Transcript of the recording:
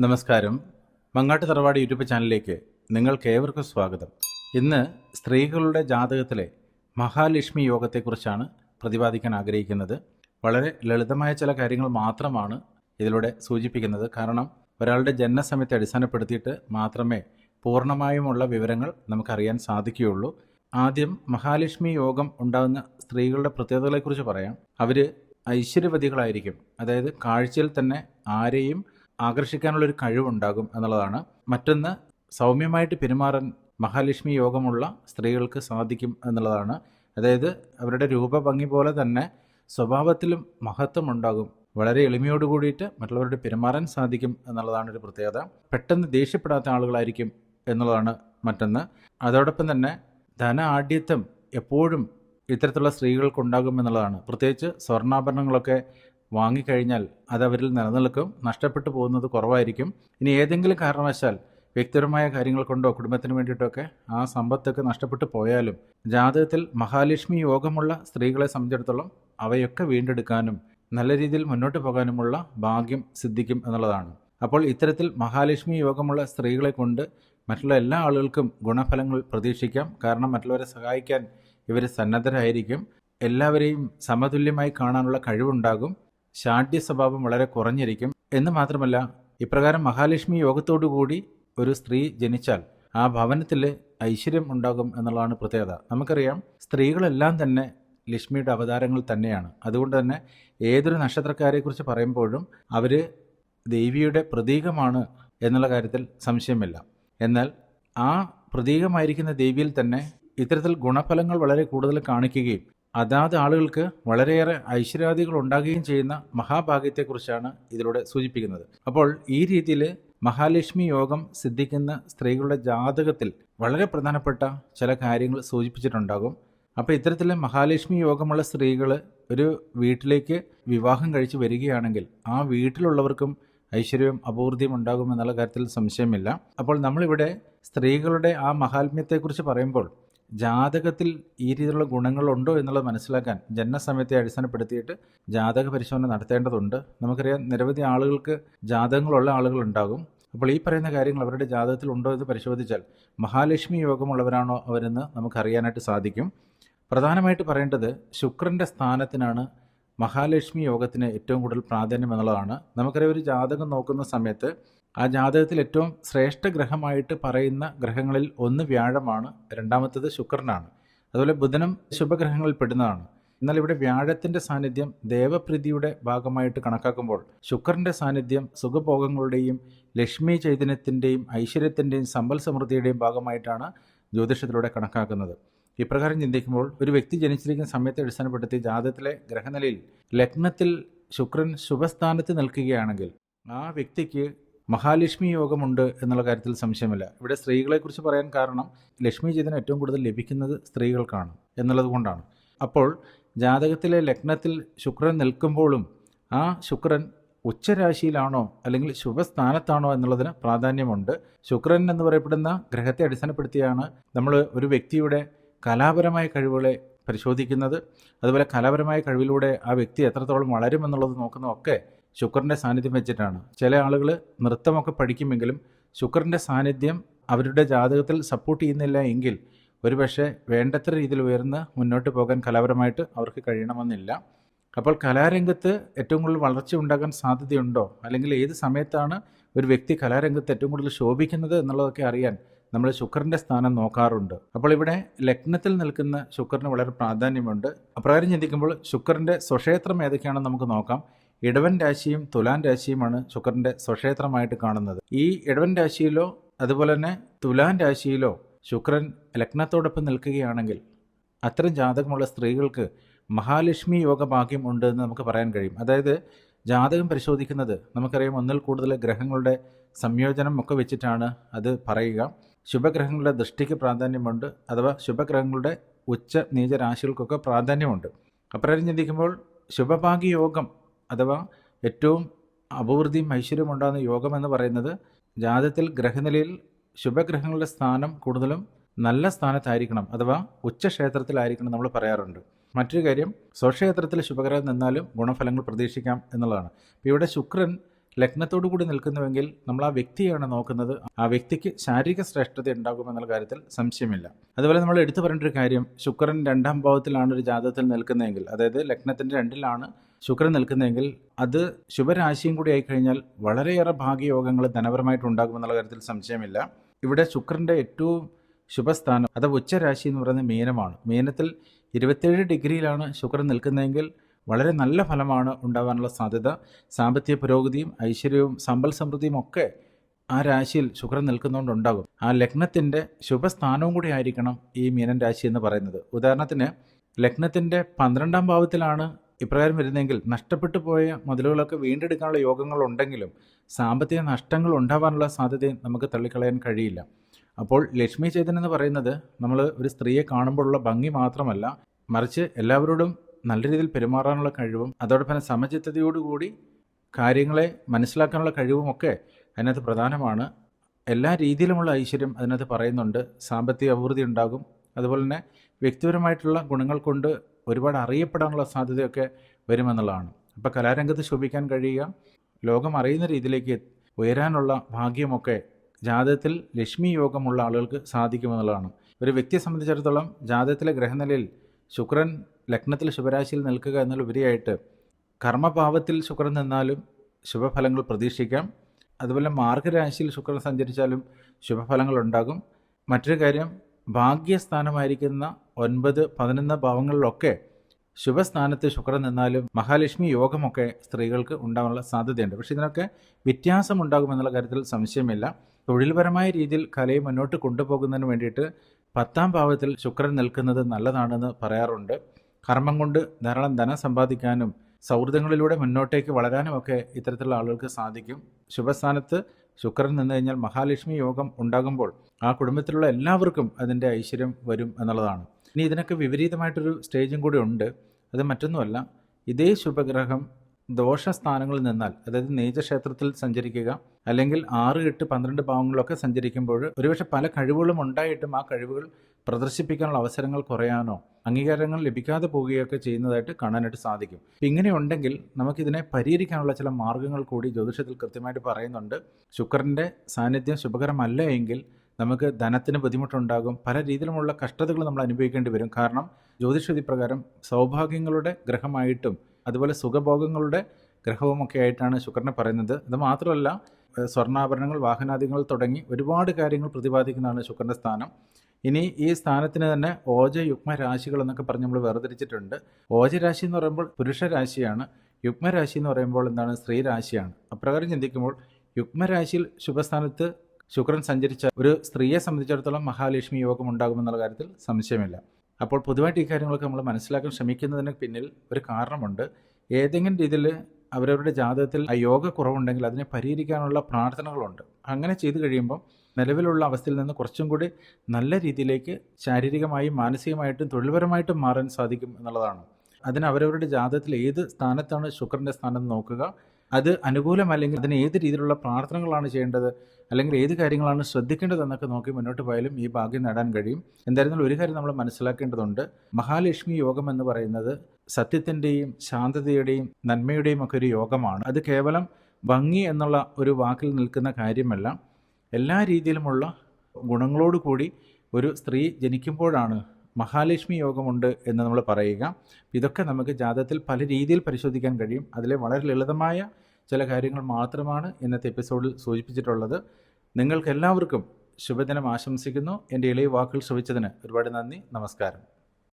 നമസ്കാരം. മങ്ങാട്ട് തറവാട് യൂട്യൂബ് ചാനലിലേക്ക് നിങ്ങൾക്ക് ഏവർക്കും സ്വാഗതം. ഇന്ന് സ്ത്രീകളുടെ ജാതകത്തിലെ മഹാലക്ഷ്മി യോഗത്തെക്കുറിച്ചാണ് പ്രതിപാദിക്കാൻ ആഗ്രഹിക്കുന്നത്. വളരെ ലളിതമായ ചില കാര്യങ്ങൾ മാത്രമാണ് ഇതിലൂടെ സൂചിപ്പിക്കുന്നത്. കാരണം ഒരാളുടെ ജനനസമയത്തെ അടിസ്ഥാനപ്പെടുത്തിയിട്ട് മാത്രമേ പൂർണമായുമുള്ള വിവരങ്ങൾ നമുക്കറിയാൻ സാധിക്കുകയുള്ളൂ. ആദ്യം മഹാലക്ഷ്മി യോഗം ഉണ്ടാകുന്ന സ്ത്രീകളുടെ പ്രത്യേകതകളെക്കുറിച്ച് പറയാം. അവർ ഐശ്വര്യവതികളായിരിക്കും. അതായത് കാഴ്ചയിൽ തന്നെ ആരെയും ആകർഷിക്കാനുള്ളൊരു കഴിവുണ്ടാകും എന്നുള്ളതാണ്. മറ്റൊന്ന് സൗമ്യമായിട്ട് പെരുമാറാൻ മഹാലക്ഷ്മി യോഗമുള്ള സ്ത്രീകൾക്ക് സാധിക്കും എന്നുള്ളതാണ്. അതായത് അവരുടെ രൂപഭംഗി പോലെ തന്നെ സ്വഭാവത്തിലും മഹത്വം ഉണ്ടാകും. വളരെ എളിമയോട് കൂടിയിട്ട് മറ്റുള്ളവരുടെ പെരുമാറാൻ സാധിക്കും എന്നുള്ളതാണ് ഒരു പ്രത്യേകത. പെട്ടെന്ന് ദേഷ്യപ്പെടാത്ത ആളുകളായിരിക്കും എന്നുള്ളതാണ് മറ്റൊന്ന്. അതോടൊപ്പം തന്നെ ധന ആഢ്യത്വം എപ്പോഴും ഇത്തരത്തിലുള്ള സ്ത്രീകൾക്കുണ്ടാകും എന്നുള്ളതാണ്. പ്രത്യേകിച്ച് സ്വർണാഭരണങ്ങളൊക്കെ വാങ്ങിക്കഴിഞ്ഞാൽ അത് അവരിൽ നിലനിൽക്കും നഷ്ടപ്പെട്ടു പോകുന്നത് കുറവായിരിക്കും. ഇനി ഏതെങ്കിലും കാരണവശാൽ വ്യക്തിപരമായ കാര്യങ്ങൾ കൊണ്ടോ കുടുംബത്തിന് വേണ്ടിയിട്ടൊക്കെ ആ സമ്പത്തൊക്കെ നഷ്ടപ്പെട്ടു പോയാലും ജാതകത്തിൽ മഹാലക്ഷ്മി യോഗമുള്ള സ്ത്രീകളെ സംബന്ധിച്ചിടത്തോളം അവയൊക്കെ വീണ്ടെടുക്കാനും നല്ല രീതിയിൽ മുന്നോട്ട് പോകാനുമുള്ള ഭാഗ്യം സിദ്ധിക്കും എന്നുള്ളതാണ്. അപ്പോൾ ഇത്തരത്തിൽ മഹാലക്ഷ്മി യോഗമുള്ള സ്ത്രീകളെ കൊണ്ട് മറ്റുള്ള എല്ലാ ആളുകൾക്കും ഗുണഫലങ്ങൾ പ്രതീക്ഷിക്കാം. കാരണം മറ്റുള്ളവരെ സഹായിക്കാൻ ഇവർ സന്നദ്ധരായിരിക്കും. എല്ലാവരെയും സമതുല്യമായി കാണാനുള്ള കഴിവുണ്ടാകും. ശാഠ്യ സ്വഭാവം വളരെ കുറഞ്ഞിരിക്കും. എന്ന് മാത്രമല്ല ഇപ്രകാരം മഹാലക്ഷ്മി യോഗത്തോടുകൂടി ഒരു സ്ത്രീ ജനിച്ചാൽ ആ ഭവനത്തിൽ ഐശ്വര്യം ഉണ്ടാകും എന്നുള്ളതാണ് പ്രത്യേകത. നമുക്കറിയാം സ്ത്രീകളെല്ലാം തന്നെ ലക്ഷ്മിയുടെ അവതാരങ്ങൾ തന്നെയാണ്. അതുകൊണ്ട് തന്നെ ഏതൊരു നക്ഷത്രക്കാരെക്കുറിച്ച് പറയുമ്പോഴും അവർ ദേവിയുടെ പ്രതീകമാണ് എന്നുള്ള കാര്യത്തിൽ സംശയമില്ല. എന്നാൽ ആ പ്രതീകമായിരിക്കുന്ന ദേവിയിൽ തന്നെ ഇത്തരത്തിൽ ഗുണഫലങ്ങൾ വളരെ കൂടുതൽ കാണിക്കുകയും അതാത് ആളുകൾക്ക് വളരെയേറെ ഐശ്വര്യാദികൾ ഉണ്ടാകുകയും ചെയ്യുന്ന മഹാഭാഗ്യത്തെക്കുറിച്ചാണ് ഇതിലൂടെ സൂചിപ്പിക്കുന്നത്. അപ്പോൾ ഈ രീതിയിൽ മഹാലക്ഷ്മി യോഗം സിദ്ധിക്കുന്ന സ്ത്രീകളുടെ ജാതകത്തിൽ വളരെ പ്രധാനപ്പെട്ട ചില കാര്യങ്ങൾ സൂചിപ്പിച്ചിട്ടുണ്ടാകും. അപ്പോൾ ഇത്തരത്തിൽ മഹാലക്ഷ്മി യോഗമുള്ള സ്ത്രീകൾ ഒരു വീട്ടിലേക്ക് വിവാഹം കഴിച്ച് വരികയാണെങ്കിൽ ആ വീട്ടിലുള്ളവർക്കും ഐശ്വര്യവും അപൂർത്തിയും ഉണ്ടാകും എന്നുള്ള കാര്യത്തിൽ സംശയമില്ല. അപ്പോൾ നമ്മളിവിടെ സ്ത്രീകളുടെ ആ മഹാത്മ്യത്തെക്കുറിച്ച് പറയുമ്പോൾ ജാതകത്തിൽ ഈ രീതിയിലുള്ള ഗുണങ്ങളുണ്ടോ എന്നുള്ളത് മനസ്സിലാക്കാൻ ജനനസമയത്തെ അടിസ്ഥാനപ്പെടുത്തിയിട്ട് ജാതക പരിശോധന നടത്തേണ്ടതുണ്ട്. നമുക്കറിയാം നിരവധി ആളുകൾക്ക് ജാതകങ്ങളുള്ള ആളുകളുണ്ടാകും. അപ്പോൾ ഈ പറയുന്ന കാര്യങ്ങൾ അവരുടെ ജാതകത്തിൽ ഉണ്ടോ എന്ന് പരിശോധിച്ചാൽ മഹാലക്ഷ്മി യോഗമുള്ളവരാണോ അവരെന്ന് നമുക്കറിയാനായിട്ട് സാധിക്കും. പ്രധാനമായിട്ട് പറയേണ്ടത് ശുക്രന്റെ സ്ഥാനത്തിനാണ് മഹാലക്ഷ്മി യോഗത്തിന് ഏറ്റവും കൂടുതൽ പ്രാധാന്യം എന്നുള്ളതാണ്. നമുക്കറിയാം ഒരു ജാതകം നോക്കുന്ന സമയത്ത് ആ ജാതകത്തിൽ ഏറ്റവും ശ്രേഷ്ഠ ഗ്രഹമായിട്ട് പറയുന്ന ഗ്രഹങ്ങളിൽ ഒന്ന് വ്യാഴമാണ് രണ്ടാമത്തത് ശുക്രനാണ്. അതുപോലെ ബുധനും ശുഭഗ്രഹങ്ങളിൽ പെടുന്നതാണ്. എന്നാൽ ഇവിടെ വ്യാഴത്തിന്റെ സാന്നിധ്യം ദേവപ്രീതിയുടെ ഭാഗമായിട്ട് കണക്കാക്കുമ്പോൾ ശുക്രന്റെ സാന്നിധ്യം സുഖഭോഗങ്ങളുടെയും ലക്ഷ്മി ചൈതന്യത്തിന്റെയും ഐശ്വര്യത്തിന്റെയും സമ്പൽ സമൃദ്ധിയുടെയും ഭാഗമായിട്ടാണ് ജ്യോതിഷത്തിലൂടെ കണക്കാക്കുന്നത്. ഇപ്രകാരം ചിന്തിക്കുമ്പോൾ ഒരു വ്യക്തി ജനിച്ചിരിക്കുന്ന സമയത്തെ അടിസ്ഥാനപ്പെടുത്തി ജാതകത്തിലെ ഗ്രഹനിലയിൽ ലഗ്നത്തിൽ ശുക്രൻ ശുഭസ്ഥാനത്ത് നിൽക്കുകയാണെങ്കിൽ ആ വ്യക്തിക്ക് മഹാലക്ഷ്മി യോഗമുണ്ട് എന്നുള്ള കാര്യത്തിൽ സംശയമില്ല. ഇവിടെ സ്ത്രീകളെക്കുറിച്ച് പറയാൻ കാരണം ലക്ഷ്മി ചേതന ഏറ്റവും കൂടുതൽ ലഭിക്കുന്നത് സ്ത്രീകൾക്കാണ് എന്നുള്ളത് കൊണ്ടാണ്. അപ്പോൾ ജാതകത്തിലെ ലഗ്നത്തിൽ ശുക്രൻ നിൽക്കുമ്പോഴും ആ ശുക്രൻ ഉച്ചരാശിയിലാണോ അല്ലെങ്കിൽ ശുഭസ്ഥാനത്താണോ എന്നുള്ളതിന് പ്രാധാന്യമുണ്ട്. ശുക്രൻ എന്ന് പറയപ്പെടുന്ന ഗ്രഹത്തെ അടിസ്ഥാനപ്പെടുത്തിയാണ് നമ്മൾ ഒരു വ്യക്തിയുടെ കലാപരമായ കഴിവുകളെ പരിശോധിക്കുന്നത്. അതുപോലെ കലാപരമായ കഴിവിലൂടെ ആ വ്യക്തി എത്രത്തോളം വളരുമെന്നുള്ളത് നോക്കുന്നതൊക്കെ ശുക്രന്റെ സാന്നിധ്യം വെച്ചിട്ടാണ്. ചില ആളുകൾ നൃത്തമൊക്കെ പഠിക്കുമെങ്കിലും ശുക്രന്റെ സാന്നിധ്യം അവരുടെ ജാതകത്തിൽ സപ്പോർട്ട് ചെയ്യുന്നില്ല എങ്കിൽ ഒരുപക്ഷെ വേണ്ടത്ര രീതിയിൽ ഉയർന്ന് മുന്നോട്ട് പോകാൻ കലാപരമായിട്ട് അവർക്ക് കഴിയണമെന്നില്ല. അപ്പോൾ കലാരംഗത്ത് ഏറ്റവും കൂടുതൽ വളർച്ച ഉണ്ടാകാൻ സാധ്യതയുണ്ടോ? അല്ലെങ്കിൽ ഏത് സമയത്താണ് ഒരു വ്യക്തി കലാരംഗത്ത് ഏറ്റവും കൂടുതൽ ശോഭിക്കുന്നത് എന്നുള്ളതൊക്കെ അറിയാൻ നമ്മൾ ശുക്രന്റെ സ്ഥാനം നോക്കാറുണ്ട്. അപ്പോൾ ഇവിടെ ലഗ്നത്തിൽ നിൽക്കുന്ന ശുക്രന് വളരെ പ്രാധാന്യമുണ്ട്. അപ്രകാരം ചിന്തിക്കുമ്പോൾ ശുക്രന്റെ സ്വക്ഷേത്രം ഏതൊക്കെയാണെന്ന് നമുക്ക് നോക്കാം. ഇടവൻ രാശിയും തുലാൻ രാശിയുമാണ് ശുക്രന്റെ സ്വക്ഷേത്രമായിട്ട് കാണുന്നത്. ഈ ഇടവൻ രാശിയിലോ അതുപോലെ തന്നെ തുലാൻ രാശിയിലോ ശുക്രൻ ലഗ്നത്തോടൊപ്പം നിൽക്കുകയാണെങ്കിൽ അത്തരം ജാതകമുള്ള സ്ത്രീകൾക്ക് മഹാലക്ഷ്മി യോഗ ഭാഗ്യം ഉണ്ട് എന്ന് നമുക്ക് പറയാൻ കഴിയും. അതായത് ജാതകം പരിശോധിക്കുന്നത് നമുക്കറിയാം ഒന്നിൽ കൂടുതൽ ഗ്രഹങ്ങളുടെ സംയോജനം ഒക്കെ വെച്ചിട്ടാണ് അത് പറയുക. ശുഭഗ്രഹങ്ങളുടെ ദൃഷ്ടിക്ക് പ്രാധാന്യമുണ്ട് അഥവാ ശുഭഗ്രഹങ്ങളുടെ ഉച്ച നീച രാശികൾക്കൊക്കെ പ്രാധാന്യമുണ്ട്. അപ്രകാരം ചിന്തിക്കുമ്പോൾ ശുഭഭാഗ്യ യോഗം അഥവാ ഏറ്റവും അഭിവൃദ്ധിയും ഐശ്വര്യവും ഉണ്ടാകുന്ന യോഗം എന്ന് പറയുന്നത് ജാതത്തിൽ ഗ്രഹനിലയിൽ ശുഭഗ്രഹങ്ങളുടെ സ്ഥാനം കൂടുതലും നല്ല സ്ഥാനത്തായിരിക്കണം അഥവാ ഉച്ചക്ഷേത്രത്തിലായിരിക്കണം നമ്മൾ പറയാറുണ്ട്. മറ്റൊരു കാര്യം സ്വക്ഷേത്രത്തിൽ ശുഭഗ്രഹം നിന്നാലും ഗുണഫലങ്ങൾ പ്രതീക്ഷിക്കാം എന്നുള്ളതാണ്. ഇവിടെ ശുക്രൻ ലഗ്നത്തോടു കൂടി നിൽക്കുന്നുവെങ്കിൽ നമ്മൾ ആ വ്യക്തിയാണ് നോക്കുന്നത്. ആ വ്യക്തിക്ക് ശാരീരിക ശ്രേഷ്ഠത ഉണ്ടാകുമെന്നുള്ള കാര്യത്തിൽ സംശയമില്ല. അതുപോലെ നമ്മൾ എടുത്തു ഒരു കാര്യം ശുക്രൻ രണ്ടാം ഭാവത്തിലാണ് ഒരു ജാതകത്തിൽ നിൽക്കുന്നതെങ്കിൽ അതായത് ലഗ്നത്തിന്റെ രണ്ടിലാണ് ശുക്രൻ നിൽക്കുന്നതെങ്കിൽ അത് ശുഭരാശിയും കൂടി ആയിക്കഴിഞ്ഞാൽ വളരെയേറെ ഭാഗ്യയോഗങ്ങൾ ധനപരമായിട്ട് ഉണ്ടാകുമെന്നുള്ള കാര്യത്തിൽ സംശയമില്ല. ഇവിടെ ശുക്രന്റെ ഏറ്റവും ശുഭസ്ഥാനം അഥവാ ഉച്ചരാശി എന്ന് പറയുന്നത് മീനമാണ്. മീനത്തിൽ ഇരുപത്തേഴ് ഡിഗ്രിയിലാണ് ശുക്രൻ നിൽക്കുന്നതെങ്കിൽ വളരെ നല്ല ഫലമാണ് ഉണ്ടാകാനുള്ള സാധ്യത. സാമ്പത്തിക പുരോഗതിയും ഐശ്വര്യവും സമ്പൽ സമൃദ്ധിയും ഒക്കെ ആ രാശിയിൽ ശുക്രൻ നിൽക്കുന്നതുകൊണ്ടുണ്ടാകും ആ ലഗ്നത്തിന്റെ ശുഭസ്ഥാനവും കൂടി ആയിരിക്കണം ഈ മീനൻ രാശി എന്ന് പറയുന്നത്. ഉദാഹരണത്തിന് ലഗ്നത്തിന്റെ പന്ത്രണ്ടാം ഭാവത്തിലാണ് ഇപ്രകാരം വരുന്നതെങ്കിൽ നഷ്ടപ്പെട്ടു പോയ മുതലുകളൊക്കെ വീണ്ടെടുക്കാനുള്ള യോഗങ്ങൾ ഉണ്ടെങ്കിലും സാമ്പത്തിക നഷ്ടങ്ങൾ ഉണ്ടാവാനുള്ള സാധ്യതയും നമുക്ക് തള്ളിക്കളയാൻ കഴിയില്ല. അപ്പോൾ ലക്ഷ്മി ചേതൻ എന്ന് പറയുന്നത് നമ്മൾ ഒരു സ്ത്രീയെ കാണുമ്പോഴുള്ള ഭംഗി മാത്രമല്ല മറിച്ച് എല്ലാവരോടും നല്ല രീതിയിൽ പെരുമാറാനുള്ള കഴിവും അതോടൊപ്പം തന്നെ സമചിത്തതയോടുകൂടി കാര്യങ്ങളെ മനസ്സിലാക്കാനുള്ള കഴിവുമൊക്കെ അതിനകത്ത് പ്രധാനമാണ്. എല്ലാ രീതിയിലുമുള്ള ഐശ്വര്യം അതിനകത്ത് പറയുന്നുണ്ട്. സാമ്പത്തിക അഭിവൃദ്ധി ഉണ്ടാകും. അതുപോലെ തന്നെ വ്യക്തിപരമായിട്ടുള്ള ഗുണങ്ങൾ കൊണ്ട് ഒരുപാട് അറിയപ്പെടാനുള്ള സാധ്യതയൊക്കെ വരുമെന്നുള്ളതാണ്. അപ്പോൾ കലാരംഗത്ത് ശോഭിക്കാൻ കഴിയുക ലോകം അറിയുന്ന രീതിയിലേക്ക് ഉയരാനുള്ള ഭാഗ്യമൊക്കെ ജാതകത്തിൽ ലക്ഷ്മി യോഗമുള്ള ആളുകൾക്ക് സാധിക്കുമെന്നുള്ളതാണ്. ഒരു വ്യക്തിയെ സംബന്ധിച്ചിടത്തോളം ജാതകത്തിലെ ഗ്രഹനിലയിൽ ശുക്രൻ ലഗ്നത്തിൽ ശുഭരാശിയിൽ നിൽക്കുക എന്നതിലുപരിയായിട്ട് കർമ്മഭാവത്തിൽ ശുക്രൻ നിന്നാലും ശുഭഫലങ്ങൾ പ്രതീക്ഷിക്കാം. അതുപോലെ മാർഗരാശിയിൽ ശുക്രൻ സഞ്ചരിച്ചാലും ശുഭഫലങ്ങൾ ഉണ്ടാകും. മറ്റൊരു കാര്യം ഭാഗ്യസ്ഥാനമായിരിക്കുന്ന ഒൻപത് പതിനൊന്ന് ഭാവങ്ങളിലൊക്കെ ശുഭസ്ഥാനത്ത് ശുക്രൻ നിന്നാലും മഹാലക്ഷ്മി യോഗമൊക്കെ സ്ത്രീകൾക്ക് ഉണ്ടാകാനുള്ള സാധ്യതയുണ്ട്. പക്ഷേ ഇതിനൊക്കെ വ്യത്യാസം ഉണ്ടാകുമെന്നുള്ള കാര്യത്തിൽ സംശയമില്ല. തൊഴിൽപരമായ രീതിയിൽ കലയെ മുന്നോട്ട് കൊണ്ടുപോകുന്നതിന് വേണ്ടിയിട്ട് പത്താം ഭാവത്തിൽ ശുക്രൻ നിൽക്കുന്നത് നല്ലതാണെന്ന് പറയാറുണ്ട്. കർമ്മം കൊണ്ട് ധാരാളം ധനം സമ്പാദിക്കാനും സൗഹൃദങ്ങളിലൂടെ മുന്നോട്ടേക്ക് വളരാനും ഒക്കെ ഇത്തരത്തിലുള്ള ആളുകൾക്ക് സാധിക്കും. ശുഭസ്ഥാനത്ത് ശുക്രൻ നിന്ന് കഴിഞ്ഞാൽ മഹാലക്ഷ്മി യോഗം ഉണ്ടാകുമ്പോൾ ആ കുടുംബത്തിലുള്ള എല്ലാവർക്കും അതിന്റെ ഐശ്വര്യം വരും എന്നുള്ളതാണ്. ഇനി ഇതിനൊക്കെ വിപരീതമായിട്ടൊരു സ്റ്റേജും കൂടി ഉണ്ട്. അത് മറ്റൊന്നുമല്ല ഇതേ ശുഭഗ്രഹം ദോഷസ്ഥാനങ്ങളിൽ നിന്നാൽ അതായത് നീചക്ഷേത്രത്തിൽ സഞ്ചരിക്കുക അല്ലെങ്കിൽ ആറ് എട്ട് പന്ത്രണ്ട് ഭാവങ്ങളിലൊക്കെ സഞ്ചരിക്കുമ്പോൾ ഒരുപക്ഷെ പല കഴിവുകളും ഉണ്ടായിട്ടും ആ കഴിവുകൾ പ്രദർശിപ്പിക്കാനുള്ള അവസരങ്ങൾ കുറയാനോ അംഗീകാരങ്ങൾ ലഭിക്കാതെ പോവുകയൊക്കെ ചെയ്യുന്നതായിട്ട് കാണാനായിട്ട് സാധിക്കും. ഇങ്ങനെ ഉണ്ടെങ്കിൽ നമുക്കിതിനെ പരിഹരിക്കാനുള്ള ചില മാർഗങ്ങൾ കൂടി ജ്യോതിഷത്തിൽ കൃത്യമായിട്ട് പറയുന്നുണ്ട്. ശുക്രന്റെ സാന്നിധ്യം ശുഭകരമല്ല എങ്കിൽ നമുക്ക് ധനത്തിന് ബുദ്ധിമുട്ടുണ്ടാകും. പല രീതിയിലുമുള്ള കഷ്ടതകൾ നമ്മൾ അനുഭവിക്കേണ്ടി വരും. കാരണം ജ്യോതിഷവിധി പ്രകാരം സൗഭാഗ്യങ്ങളുടെ ഗ്രഹമായിട്ടും അതുപോലെ സുഖഭോഗങ്ങളുടെ ഗ്രഹവുമൊക്കെ ആയിട്ടാണ് ശുക്രനെ പറയുന്നത്. അത് മാത്രമല്ല സ്വർണാഭരണങ്ങൾ വാഹനാദികൾ തുടങ്ങി ഒരുപാട് കാര്യങ്ങൾ പ്രതിപാദിക്കുന്നതാണ് ശുക്രന്റെ സ്ഥാനം. ഇനി ഈ സ്ഥാനത്തിന് തന്നെ ഓജ യുഗ്മ രാശികൾ എന്നൊക്കെ പറഞ്ഞ് നമ്മൾ വേർതിരിച്ചിട്ടുണ്ട്. ഓജരാശി എന്ന് പറയുമ്പോൾ പുരുഷ രാശിയാണ് യുഗ്മരാശി എന്ന് പറയുമ്പോൾ എന്താണ്? സ്ത്രീരാശിയാണ്. അപ്രകാരം ചിന്തിക്കുമ്പോൾ യുഗ്മരാശിയിൽ ശുഭസ്ഥാനത്ത് ശുക്രൻ സഞ്ചരിച്ച ഒരു സ്ത്രീയെ സംബന്ധിച്ചിടത്തോളം മഹാലക്ഷ്മി യോഗം ഉണ്ടാകുമെന്നുള്ള കാര്യത്തിൽ സംശയമില്ല. അപ്പോൾ പൊതുവായിട്ട് ഈ കാര്യങ്ങളൊക്കെ നമ്മൾ മനസ്സിലാക്കാൻ ശ്രമിക്കുന്നതിന് പിന്നിൽ ഒരു കാരണമുണ്ട്. ഏതെങ്കിലും രീതിയിൽ അവരവരുടെ ജാതകത്തിൽ ആ യോഗ കുറവുണ്ടെങ്കിൽ അതിനെ പരിഹരിക്കാനുള്ള പ്രാർത്ഥനകളുണ്ട്. അങ്ങനെ ചെയ്തു കഴിയുമ്പം നിലവിലുള്ള അവസ്ഥയിൽ നിന്ന് കുറച്ചും കൂടി നല്ല രീതിയിലേക്ക് ശാരീരികമായും മാനസികമായിട്ടും തൊഴിൽപരമായിട്ടും മാറാൻ സാധിക്കും എന്നുള്ളതാണ്. അതിന് അവരവരുടെ ജാതകത്തിൽ ഏത് സ്ഥാനത്താണ് ശുക്രന്റെ സ്ഥാനം നോക്കുക. അത് അനുകൂലമല്ലെങ്കിൽ അതിന് ഏത് രീതിയിലുള്ള പ്രാർത്ഥനകളാണ് ചെയ്യേണ്ടത്? അല്ലെങ്കിൽ ഏത് കാര്യങ്ങളാണ് ശ്രദ്ധിക്കേണ്ടതെന്നൊക്കെ നോക്കി മുന്നോട്ട് പോയാലും ഈ ഭാഗ്യം നേടാൻ കഴിയും. എന്തായിരുന്നാലും ഒരു കാര്യം നമ്മൾ മനസ്സിലാക്കേണ്ടതുണ്ട്. മഹാലക്ഷ്മി യോഗം എന്ന് പറയുന്നത് സത്യത്തിന്റെയും ശാന്തതയുടെയും നന്മയുടെയും ഒക്കെ ഒരു യോഗമാണ്. അത് കേവലം ഭംഗി എന്നുള്ള ഒരു വാക്കിൽ നിൽക്കുന്ന കാര്യമല്ല. എല്ലാ രീതിയിലുമുള്ള ഗുണങ്ങളോടുകൂടി ഒരു സ്ത്രീ ജനിക്കുമ്പോഴാണ് മഹാലക്ഷ്മി യോഗമുണ്ട് എന്ന് നമ്മൾ പറയുക. ഇതൊക്കെ നമുക്ക് ജാതകത്തിൽ പല രീതിയിൽ പരിശോധിക്കാൻ കഴിയും. അതിലെ വളരെ ലളിതമായ ചില കാര്യങ്ങൾ മാത്രമാണ് ഇന്നത്തെ എപ്പിസോഡിൽ സൂചിപ്പിച്ചിട്ടുള്ളത്. നിങ്ങൾക്കെല്ലാവർക്കും ശുഭദിനം ആശംസിക്കുന്നു. എന്റെ ഇളയ വാക്കുകൾ ശ്രമിച്ചതിന് ഒരുപാട് നന്ദി. നമസ്കാരം.